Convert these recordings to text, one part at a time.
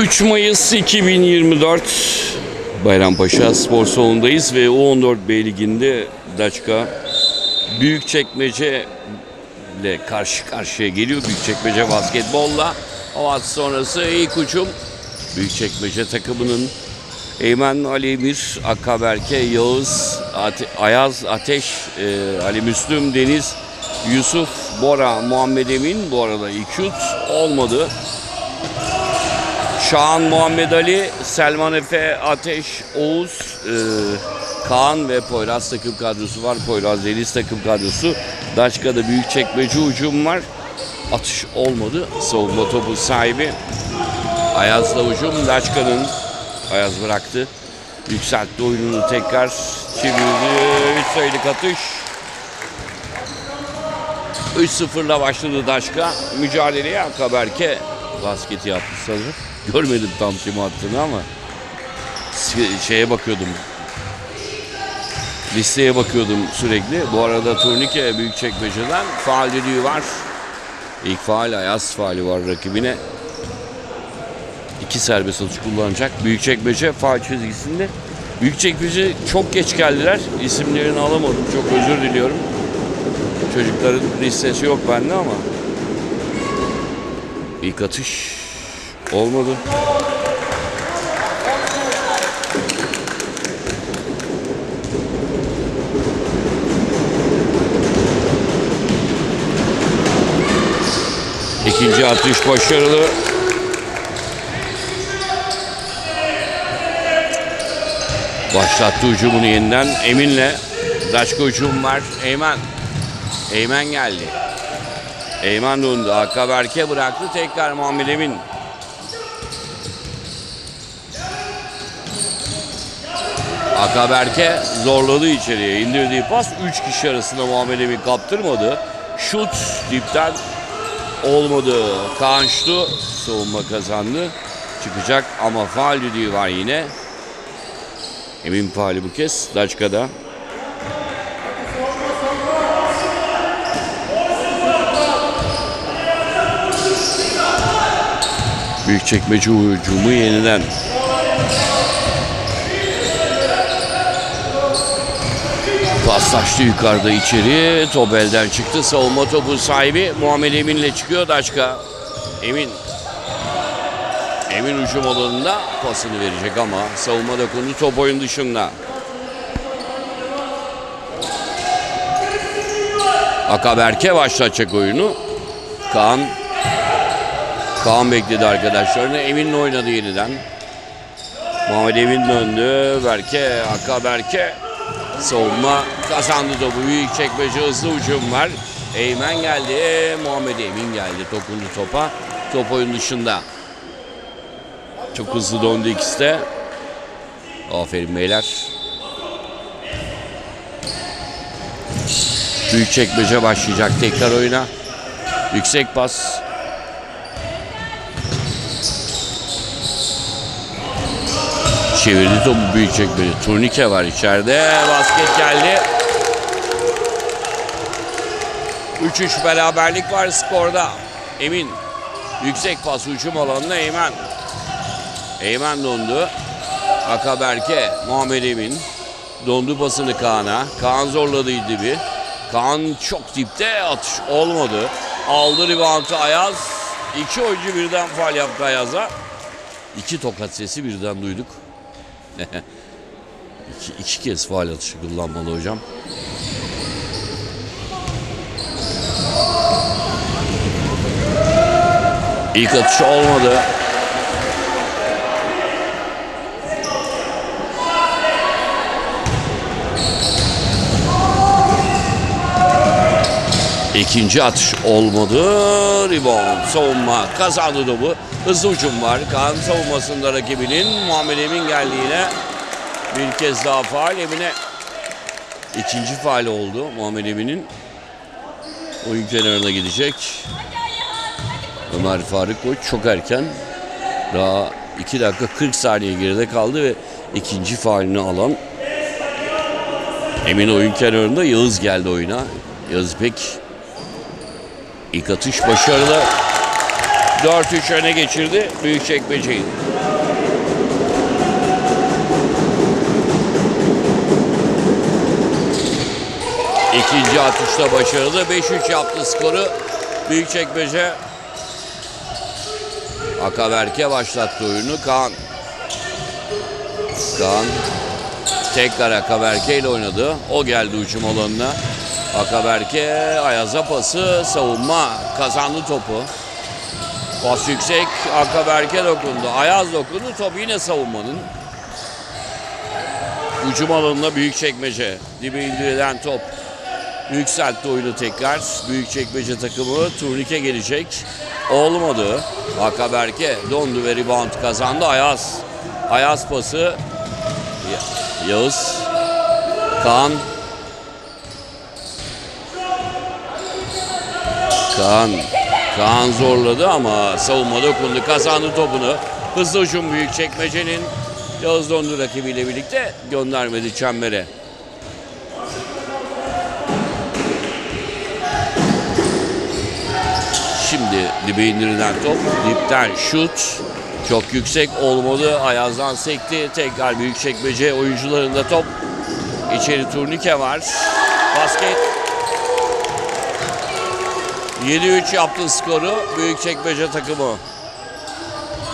3 Mayıs 2024 Bayrampaşa Spor Salonu'ndayız ve U14 B Ligi'nde Daçka Büyükçekmece ile karşı karşıya geliyor. Büyükçekmece basketbolla. Avaz sonrası ilk uçum Büyükçekmece takımının Eymen Ali Emir, Akaberke, Yağız, Ate- Ayaz, Ateş, e, Ali Müslüm, Deniz, Yusuf, Bora, Muhammed Emin bu arada ilk şut olmadı. Şahan Muhammed Ali, Selman Efe, Ateş, Oğuz, e, Kaan ve Poyraz takım kadrosu var. Poyraz Deniz takım kadrosu. Daçka'da büyük çekmece hücum var. Atış olmadı. Savunma topu sahibi. Ayaz'la hücum. Daçka'nın Ayaz bıraktı. Yükseltti oyununu tekrar çevirdi. 3 sayılık atış. 3-0'la başladı Daşka. Mücadeleye Akaberke basketi yaptı sanırım. Görmedim kim attığını ama şeye bakıyordum. Listeye bakıyordum sürekli. Bu arada turnike Büyükçekmece'den faal düdüğü var. İlk faal Ayaz faali var rakibine. İki serbest atış kullanacak. Büyükçekmece faal çizgisinde. Büyükçekmece çok geç geldiler. İsimlerini alamadım. Çok özür diliyorum. Çocukların listesi yok bende ama. İlk atış olmadı. İkinci atış başarılı. Başlattı hücumunu yeniden. Emin'le Daşko hücum var. Eymen. Eymen geldi. Eymen döndü. Hakkı Berke bıraktı. Tekrar Muhammed Emin. Hakkı Berke zorladı içeriye. indirdiği pas 3 kişi arasında Muhammed Emin kaptırmadı. Şut dipten olmadı. Kaan Ştu savunma kazandı. Çıkacak ama faal düdüğü var yine. Emin faali bu kez. Daçka'da. Büyükçekmece hücumu yeniden. Paslaştı yukarıda içeri. Top elden çıktı. Savunma topu sahibi Muhammed Emin'le çıkıyor Daçka. Emin. Emin hücum alanında pasını verecek ama savunma dokundu top oyun dışında. Akaberke başlatacak oyunu. Kaan Kaan bekledi arkadaşlarını. Emin'le oynadı yeniden. Muhammed Emin döndü. Berke, Aka Berke. Savunma kazandı topu. Büyük çekmece hızlı ucum var. Eymen geldi. Muhammed Emin geldi. Dokundu topa. Top oyun dışında. Çok hızlı döndü ikisi de. Aferin beyler. Büyük çekmece başlayacak tekrar oyuna. Yüksek pas. Çevirdi topu büyük çekmece. Turnike var içeride. Basket geldi. 3-3 beraberlik var skorda. Emin. Yüksek pas hücum alanına Eymen. Eymen dondu. Akaberke, Muhammed Emin. Dondu pasını Kaan'a. Kaan zorladı dibi. Kaan çok dipte atış olmadı. Aldı reboundu Ayaz. İki oyuncu birden faal yaptı Ayaz'a. İki tokat sesi birden duyduk. iki, iki kez faal atışı kullanmalı hocam. İlk atışı olmadı. İkinci atış olmadı. Rebound, savunma kazandı topu. Hızlı ucum var. Kaan savunmasında rakibinin Muhammed Emin geldi. Bir kez daha faal Emin'e. ikinci faal oldu Muhammed Emin'in. Oyun kenarına gidecek. Ömer Faruk Koç çok erken. Daha 2 dakika 40 saniye geride kaldı ve ikinci faalini alan Emin oyun kenarında Yağız geldi oyuna. Yağız Pek İlk atış başarılı. 4-3 öne geçirdi Büyükçekmece'yi. İkinci atışta başarılı. 5-3 yaptı skoru. Büyükçekmece Akaberk'e başlattı oyunu. Kaan. Kaan tekrar Akaberke ile oynadı. O geldi uçum alanına. Akaberke Ayaz'a pası savunma kazandı topu. Pas yüksek Akaberke dokundu. Ayaz dokundu. Top yine savunmanın. Ucum alanına büyük çekmece. Dibe indirilen top. Yükseltti oyunu tekrar. Büyük çekmece takımı turnike gelecek. Olmadı. Akaberke dondu ve rebound kazandı. Ayaz. Ayaz pası. Ya- Yağız. Kaan. Kaan. Kaan zorladı ama savunma dokundu. Kazandı topunu. Hızlı hücum büyük çekmecenin. Yağız dondu rakibiyle birlikte göndermedi çembere. Şimdi dibe indirilen top. Dipten şut. Çok yüksek olmadı. Ayaz'dan sekti. Tekrar büyük çekmece oyuncularında top. İçeri turnike var. Basket. 7-3 yaptı skoru. Büyük çekmece takımı.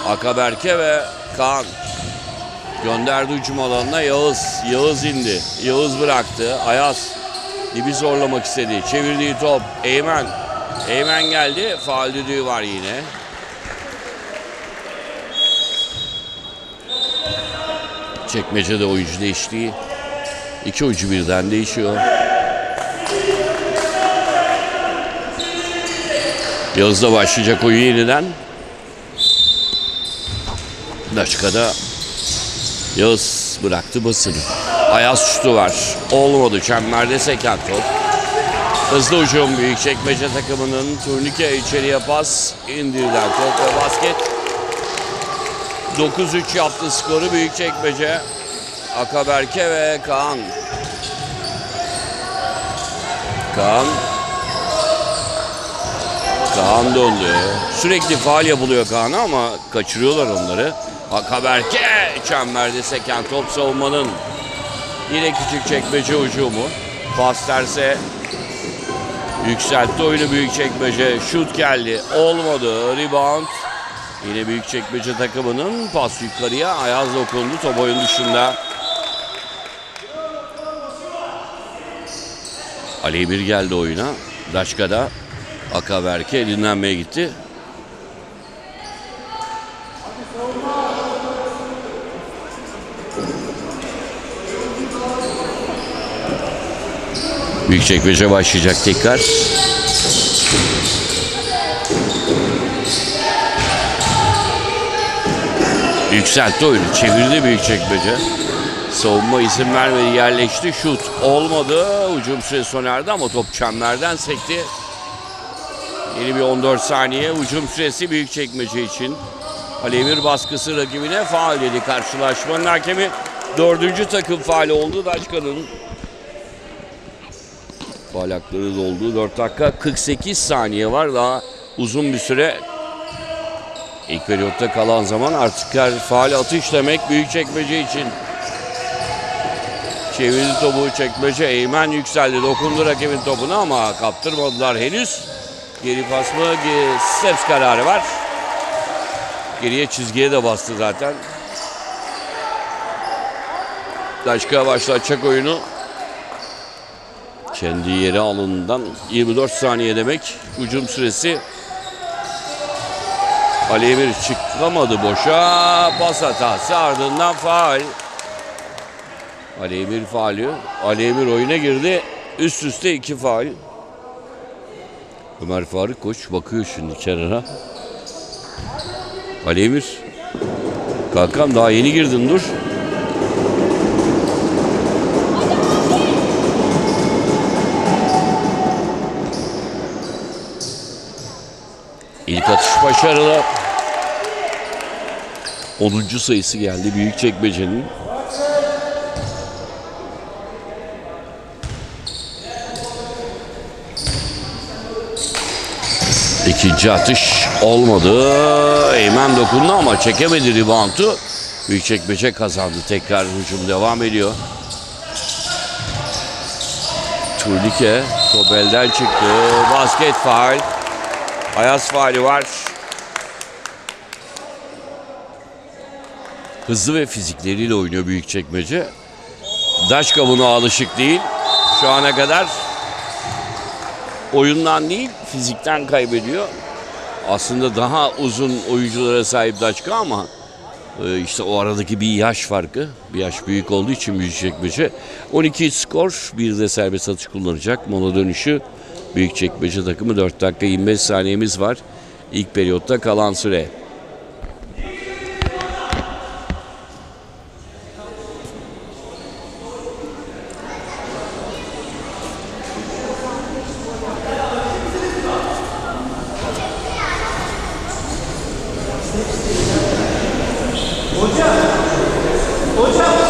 Akaberke ve Kaan. Gönderdi hücum alanına Yağız. Yağız indi. Yağız bıraktı. Ayaz. Dibi zorlamak istedi. Çevirdiği top. Eymen. Eymen geldi. Faal düdüğü var yine. Çekmece'de oyuncu değiştiği. İki oyuncu birden değişiyor. Yağız'da başlayacak oyun yeniden. Daşka'da Yağız bıraktı basını. Ayaz şutu var. Olmadı. Çemberde seken top. Hızlı ucum büyük çekmece takımının turnike içeriye pas indirilen top ve basket. 9-3 yaptı skoru büyük çekmece. Akaberke ve Kaan. Kaan. Kaan döndü. Sürekli faal yapılıyor Kaan'a ama kaçırıyorlar onları. Akaberke çemberde seken top savunmanın. Yine küçük çekmece ucumu. Pas terse Yükseltti oyunu büyük çekmece. Şut geldi. Olmadı. Rebound. Yine büyük çekmece takımının pas yukarıya. Ayaz dokundu. Top oyun dışında. Ali bir geldi oyuna. Daşka'da Akaberke dinlenmeye gitti. Büyükçekmece başlayacak tekrar. Yükseltti oyunu. Çevirdi Büyükçekmece. Savunma izin vermedi. Yerleşti. Şut olmadı. Ucum süresi sona erdi ama top çemberden sekti. Yeni bir 14 saniye. Ucum süresi Büyükçekmece için. Ali Emir baskısı rakibine faal dedi. Karşılaşmanın hakemi dördüncü takım faali oldu. Daçka'nın Faal hakları doldu. 4 dakika 48 saniye var. Daha uzun bir süre ilk periyotta kalan zaman artık her faal atış demek büyük çekmece için. Çevirdi topu çekmece. Eymen yükseldi. Dokundu rakibin topuna ama kaptırmadılar henüz. Geri pas mı? Ge- Steps kararı var. Geriye çizgiye de bastı zaten. Daşka başlatacak oyunu. Kendi yeri alından 24 saniye demek. Hücum süresi. Ali Emir çıkamadı boşa. Pas hatası ardından faal. Ali Emir faali. Ali Emir oyuna girdi. Üst üste iki faal. Ömer Faruk Koç bakıyor şimdi kenara. Ali Emir. Kankam daha yeni girdin dur. İlk atış başarılı. 10. sayısı geldi Büyükçekmece'nin. İkinci atış olmadı. Eymen dokundu ama çekemedi reboundu. Büyükçekmece kazandı. Tekrar hücum devam ediyor. Turnike top elden çıktı. Basket faal. Ayaz faali var. Hızlı ve fizikleriyle oynuyor Büyükçekmece. Daşka buna alışık değil. Şu ana kadar oyundan değil fizikten kaybediyor. Aslında daha uzun oyunculara sahip Daçka ama e, işte o aradaki bir yaş farkı. Bir yaş büyük olduğu için Büyükçekmece. 12 skor, bir de serbest atış kullanacak. Mola dönüşü Büyükçekmece takımı 4 dakika 25 saniyemiz var. İlk periyotta kalan süre. Hocam, hocam.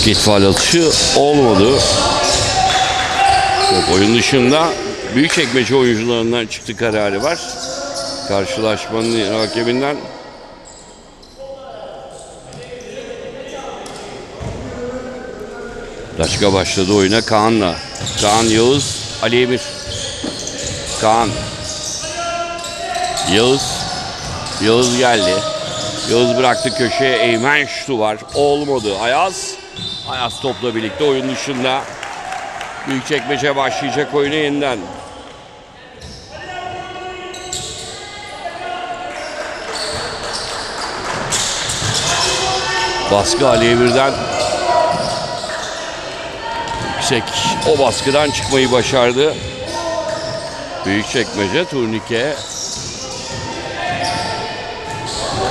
Basket faal atışı olmadı. Top oyun dışında Büyükçekmece oyuncularından çıktı kararı var. Karşılaşmanın rakibinden Daşka başladı oyuna Kaan'la. Kaan Yağız, Ali Emir. Kaan. Yağız. Yağız geldi. Yağız bıraktı köşeye. Eymen şutu var. Olmadı. Ayaz. Ayaz topla birlikte oyun dışında. Büyükçekmece başlayacak oyunu yeniden. Baskı Ali Emir'den yüksek. O baskıdan çıkmayı başardı. Büyükçekmece turnike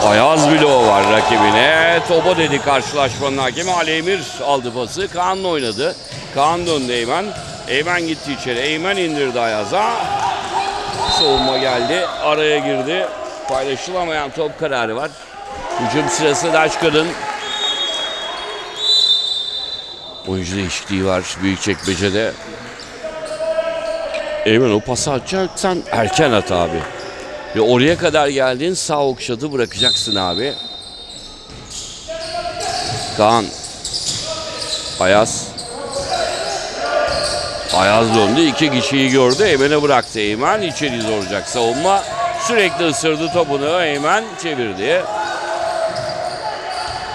Ayaz bloğu var rakibine. Topa dedi karşılaşmanın hakemi. Ali Emir aldı pası. Kaan'la oynadı. Kaan döndü Eymen. Eymen gitti içeri. Eymen indirdi Ayaz'a. Savunma geldi. Araya girdi. Paylaşılamayan top kararı var. Hücum sırası Daşka'nın. Oyuncu değişikliği var Büyükçekmece'de. Eymen o pası atacaksan erken at abi. Ve oraya kadar geldin sağ okşadı bırakacaksın abi. Kaan. Ayaz. Ayaz döndü. iki kişiyi gördü. Eymen'e bıraktı. Eymen içeri zoracak savunma. Sürekli ısırdı topunu. Eymen çevirdi.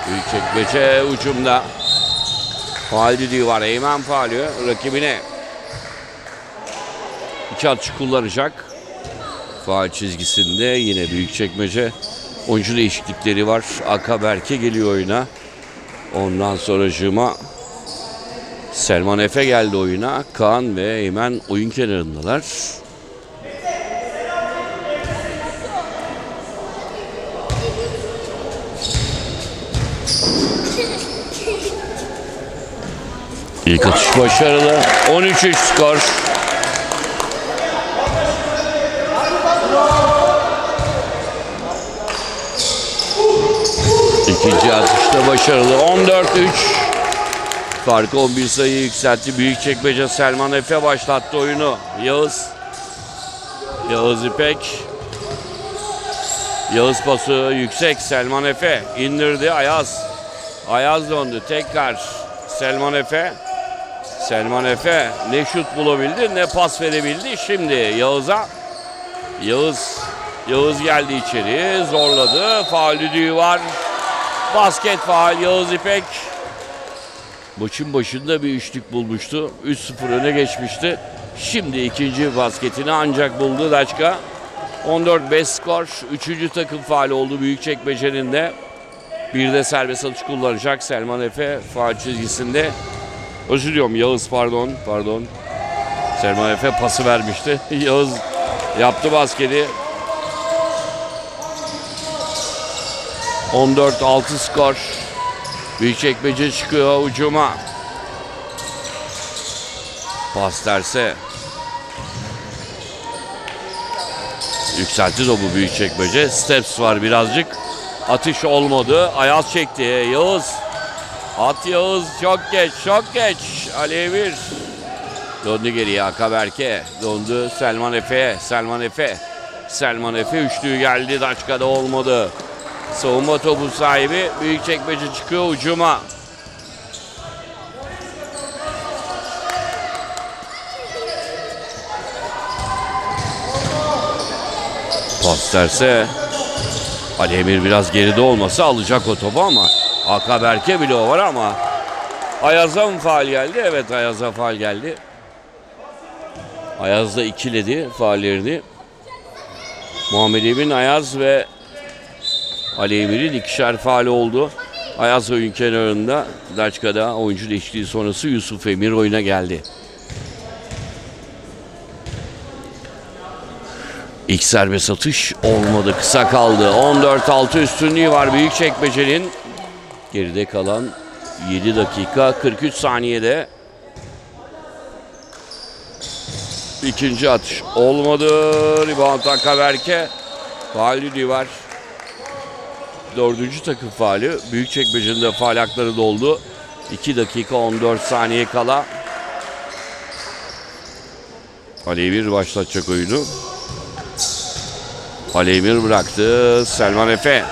Büyükçekmece ucumda. Faal düdüğü var. Eymen faali rakibine. İki atış kullanacak. Faal çizgisinde yine büyük çekmece. Oyuncu değişiklikleri var. Aka Berke geliyor oyuna. Ondan sonra Juma Selman Efe geldi oyuna. Kaan ve Eymen oyun kenarındalar. İlk atış başarılı. 13-3 skor. İkinci atışta başarılı. 14-3. Farkı 11 sayı yükseltti. Büyükçekmece Selman Efe başlattı oyunu. Yağız. Yağız İpek. Yağız pası yüksek. Selman Efe indirdi. Ayaz. Ayaz döndü. Tekrar Selman Efe. Selman Efe ne şut bulabildi ne pas verebildi. Şimdi Yağız'a. Yağız Yağız geldi içeri. Zorladı. Faul düdüğü var. Basket faal Yağız İpek. Maçın başında bir üçlük bulmuştu. 3-0 öne geçmişti. Şimdi ikinci basketini ancak buldu Daçka. 14-5 skor. Üçüncü takım faal oldu Büyükçekmece'nin de. Bir de serbest atış kullanacak Selman Efe faal çizgisinde. Özür diliyorum Yağız pardon pardon. Selman Efe pası vermişti. Yağız yaptı basketi. 14-6 skor. Büyükçekmece çıkıyor ucuma. Pas derse. Yükseltti topu Büyükçekmece. Steps var birazcık. Atış olmadı. Ayaz çekti. Yağız. At Yağız. Çok geç. Çok geç. Ali Emir. Döndü geriye Akaberk'e. Döndü Selman Efe. Selman Efe. Selman Efe üçlüğü geldi. Daçka'da olmadı. Savunma topu sahibi Büyükçekmece çıkıyor ucuma. Pas derse Ali Emir biraz geride olmasa alacak o topu ama Akaberk'e bile o var ama Ayaz'a mı faal geldi? Evet Ayaz'a faal geldi. Ayaz da ikiledi faallerini. Muhammed Emin Ayaz ve Ali Emir'in ikişer faali oldu. Ayaz oyun kenarında Daçka'da oyuncu değişikliği sonrası Yusuf Emir oyuna geldi. İlk serbest atış olmadı. Kısa kaldı. 14-6 üstünlüğü var Büyükçekmece'nin. Geride kalan 7 dakika 43 saniyede. İkinci atış olmadı. Rebound Akaberk'e. Faal düdüğü var. Dördüncü takım faali. Büyükçekmece'nin de faal hakları doldu. 2 dakika 14 saniye kala. Ali Emir başlatacak oyunu. Ali Emir bıraktı. Selman Efe.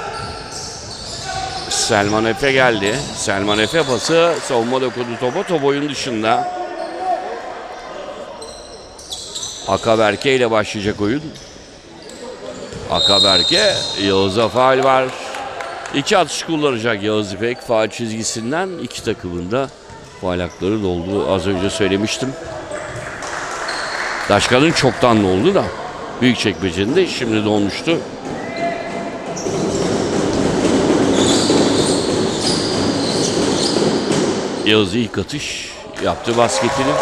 Selman Efe geldi. Selman Efe pası savunma dokundu topa. Top oyun dışında. Akaberke ile başlayacak oyun. Akaberke Yağız'a faal var. İki atış kullanacak Yağız İpek faal çizgisinden. iki takımında faal hakları doldu. Az önce söylemiştim. Daşkan'ın çoktan oldu da. Büyükçekmece'nin de şimdi dolmuştu. Yağız ilk atış yaptı basketini.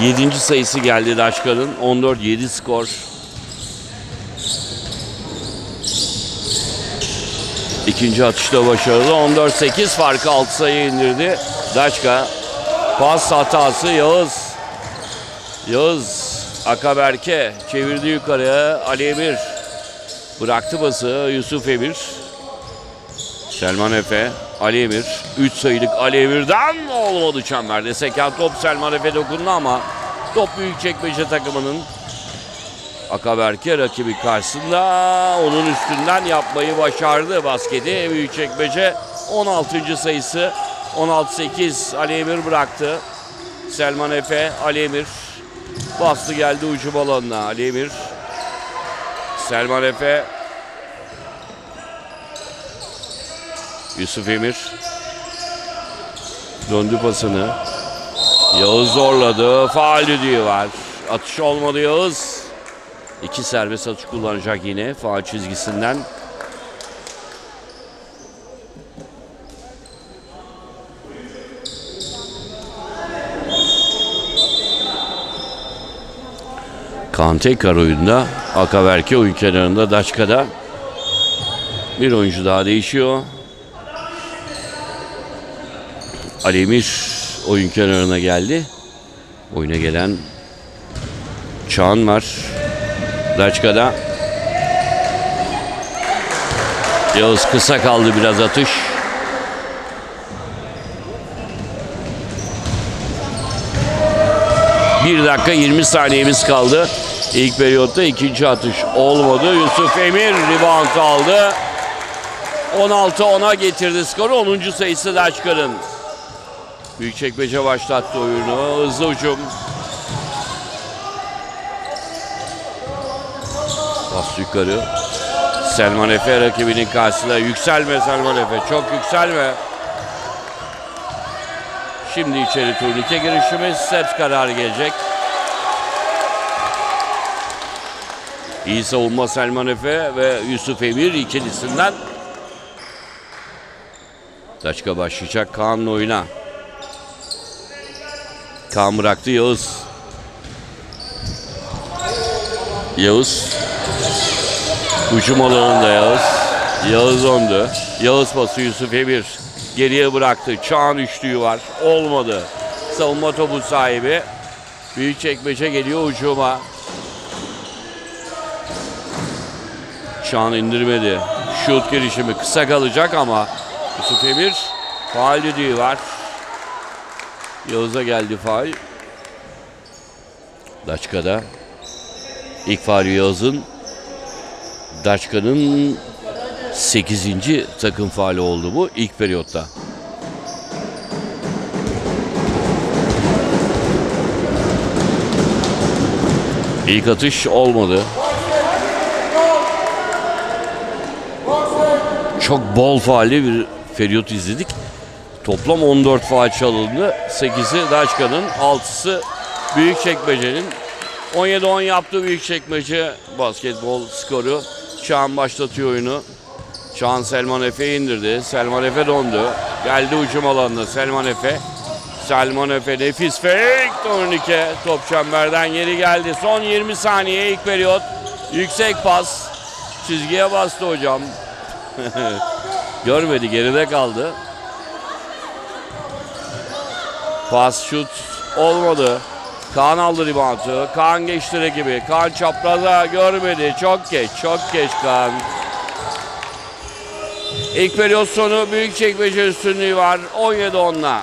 Yedinci sayısı geldi Daşkan'ın. 14-7 skor. İkinci atışta başarılı. 14-8 farkı 6 sayı indirdi. Daşka. Pas hatası Yağız. Yağız Akaberke çevirdi yukarıya. Ali Emir. Bıraktı bası Yusuf Emir. Selman Efe. Ali Emir. 3 sayılık Ali Emir'den olmadı çemberde. Seken top Selman Efe dokundu ama top Büyükçekmece takımının Akaberke rakibi karşısında onun üstünden yapmayı başardı basketi. Büyükçekmece 16. sayısı 16-8 Ali Emir bıraktı. Selman Efe, Ali Emir bastı geldi ucu balonuna. Ali Emir, Selman Efe, Yusuf Emir döndü pasını. Yağız zorladı. Faal düdüğü var. Atış olmadı Yağız. İki serbest atış kullanacak yine faal çizgisinden. Kaan tekrar oyunda. Akaberke oyun kenarında Daçka'da. Bir oyuncu daha değişiyor. Ali Emir oyun kenarına geldi. Oyuna gelen Çağan var. Daçka'da. Yağız kısa kaldı biraz atış. Bir dakika 20 saniyemiz kaldı. İlk periyotta ikinci atış olmadı. Yusuf Emir rebound aldı. 16-10'a getirdi skoru. 10. sayısı Daçka'nın. Büyükçekmece başlattı oyunu. Hızlı hücum. Yukarı. Selman Efe rakibinin karşısında. Yükselme Selman Efe. Çok yükselme. Şimdi içeri turnike girişimi set kararı gelecek. İyi savunma Selman Efe ve Yusuf Emir ikilisinden. Daçka başlayacak Kaan'ın oyuna. Kaan bıraktı Yağız. Yağız. Hücum alanında Yağız. Yağız döndü. Yağız pası Yusuf Emir. Geriye bıraktı. Çağın üçlüğü var. Olmadı. Savunma topu sahibi. Büyük çekmece geliyor hücuma. Çağın indirmedi. Şut girişimi kısa kalacak ama Yusuf Emir faal düdüğü var. Yağız'a geldi faal. Daçka'da ilk faal Yağız'ın Daçka'nın 8. takım faali oldu bu ilk periyotta. İlk atış olmadı. Çok bol faali bir periyot izledik. Toplam 14 faal çalındı. 8'i Daçka'nın, 6'sı Büyükçekmece'nin. 17-10 yaptı Büyükçekmece basketbol skoru. Çağan başlatıyor oyunu. Çağan Selman Efe indirdi. Selman Efe dondu. Geldi ucum alanına Selman Efe. Selman Efe nefis fake turnike. Top çemberden geri geldi. Son 20 saniye ilk periyot. Yüksek pas. Çizgiye bastı hocam. Görmedi geride kaldı. Pas şut olmadı. Kaan aldı ribantı. Kaan geçti rakibi. Kaan çapraza görmedi. Çok geç, çok geç Kaan. İlk periyot sonu büyük çekmece üstünlüğü var. 17 onla.